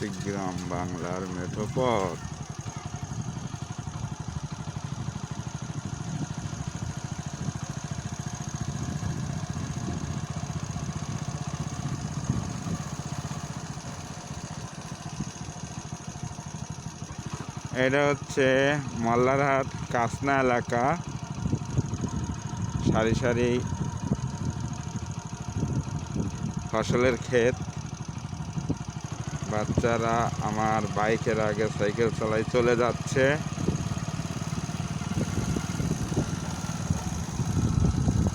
হচ্ছে গ্রাম বাংলার মেঠো পথ এটা হচ্ছে মল্লারহাট কাসনা এলাকা। সারি সারি ফসলের ক্ষেত। বাচ্চারা আমার বাইকের আগে সাইকেল চালাই চলে যাচ্ছে।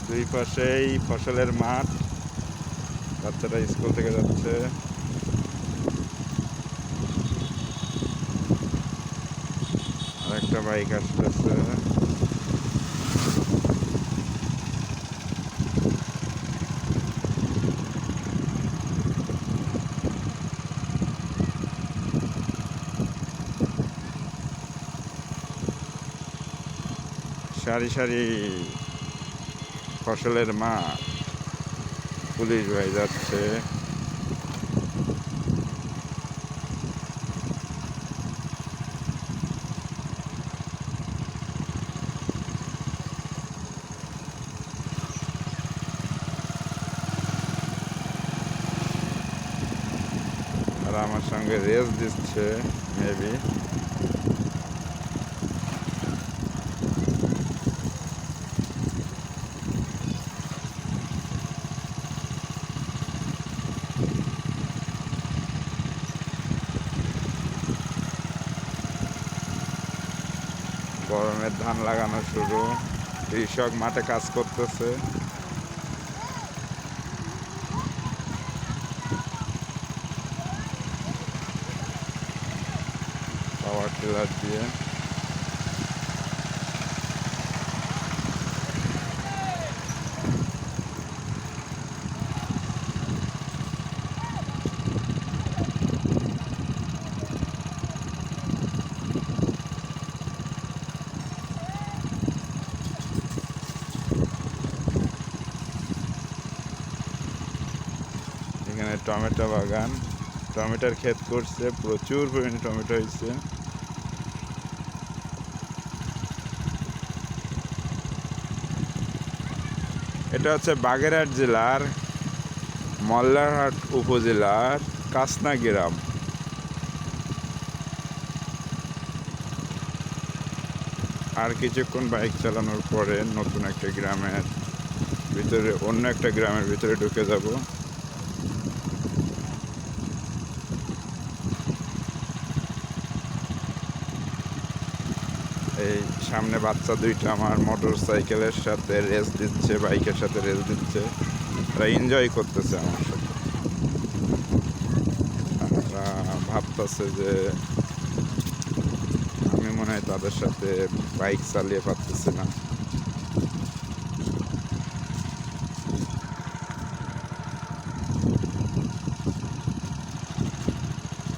দুই পাশেই ফসলের মাঠ। বাচ্চারা স্কুল থেকে যাচ্ছে। আর একটা বাইক আসতেছে। সারি সারি ফসলের মাঠ পুলিশ ভাই যাচ্ছে। আর আমার সঙ্গে রেস দিচ্ছে মেবি গরমের ধান লাগানো শুরু। কৃষক মাঠে কাজ করতেছে। পাওয়ার টিলার দিয়ে এখানে টমেটো বাগান। টমেটোর ক্ষেত করছে, প্রচুর পরিমাণে টমেটো হয়েছে। এটা হচ্ছে বাগেরহাট জেলার মল্লারহাট উপজেলার কাসনা গ্রাম আর কিছুক্ষণ বাইক চালানোর পরে নতুন একটা গ্রামের ভিতরে, অন্য একটা গ্রামের ভিতরে ঢুকে যাব। এই সামনে বাচ্চা দুইটা আমার মোটর সাইকেলের সাথে রেস দিচ্ছে, বাইকের সাথে রেস দিচ্ছে। তারা এনজয় করতেছে আমার সাথে। ভাবতেছে যে আমি মনে হয় তাদের সাথে বাইক চালিয়ে পারতেছি না।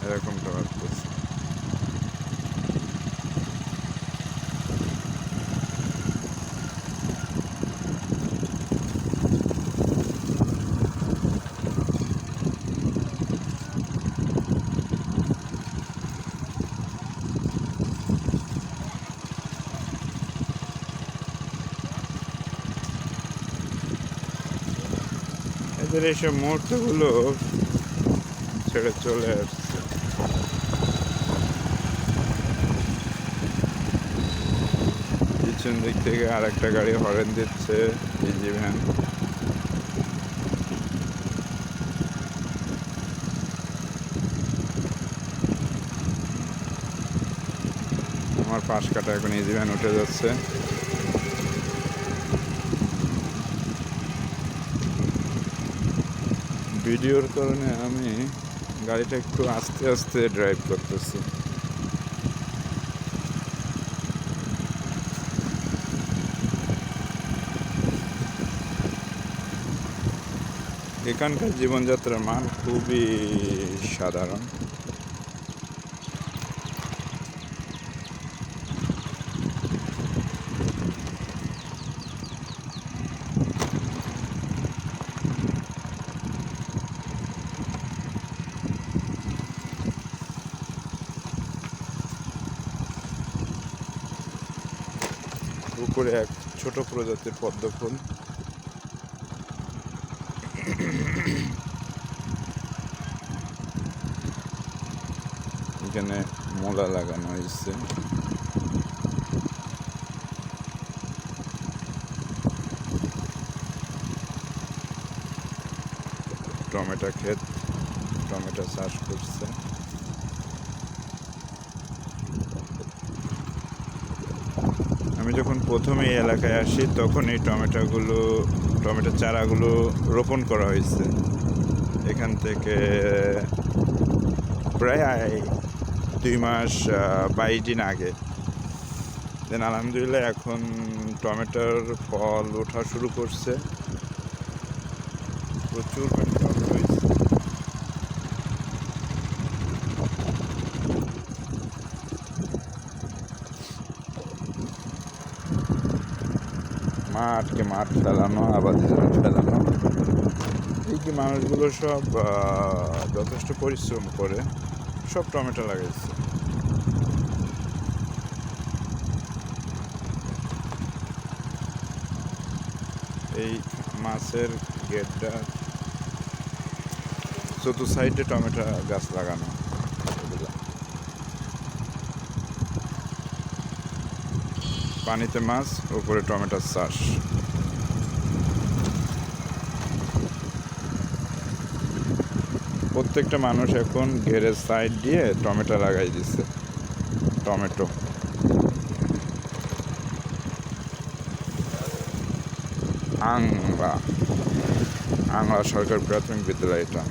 এরকমটা ভাবতেছে এদের এইসব মুহূর্তগুলো ছেড়ে চলে আসছে। পিছন দিক থেকে আর একটা গাড়ি হরেন দিচ্ছে ইজি ভ্যান। আমার পাশ কাটা এখন ইজি ভ্যান উঠে যাচ্ছে। ভিডিওর কারণে আমি গাড়িটা একটু আস্তে আস্তে ড্রাইভ করতেছি। এখানকার জীবনযাত্রার মান খুবই সাধারণ। উপরে এক ছোট প্রজাতির পদ্ম ফুল। এখানে মোলা লাগানো হয়েছে। টমেটো ক্ষেত, টমেটো চাষ করছে। আমি যখন প্রথমে এই এলাকায় আসি, তখন এই টমেটোগুলো, টমেটো চারাগুলো রোপণ করা হয়েছে। এখান থেকে প্রায় দুই মাস বাইশ দিন আগে। দেন আলহামদুলিল্লাহ এখন টমেটোর ফল ওঠা শুরু করছে। প্রচুর পরিমাণে টমেটো হয়েছে মাঠকে মাঠ ফেলানো, আবাদি জমি ফেলানো, এই যে মানুষগুলো সব যথেষ্ট পরিশ্রম করে, সব টমেটো লাগাইছে। এই মাছের গেটটা, চতুর্থ সাইডে টমেটো গাছ লাগানো। পানিতে মাছ, উপরে টমেটোর চাষ। প্রত্যেকটা মানুষ এখন ঘেরের সাইড দিয়ে টমেটো লাগাই দিচ্ছে টমেটো। আংলা। আংলা সরকার প্রাথমিক বিদ্যালয় এটা।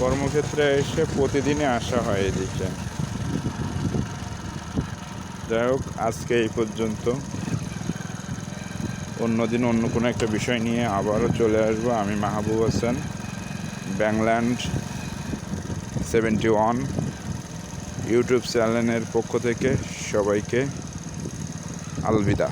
কর্মক্ষেত্রে এসে প্রতিদিনই আসা হয় এদিকে। যাই হোক, আজকে এই পর্যন্ত। অন্যদিন অন্য কোনো একটা বিষয় নিয়ে আবারও চলে আসব। আমি Mahbub Hossain Bangland seventy one YouTube চ্যানেলের পক্ষ থেকে সবাইকে আলবিদা।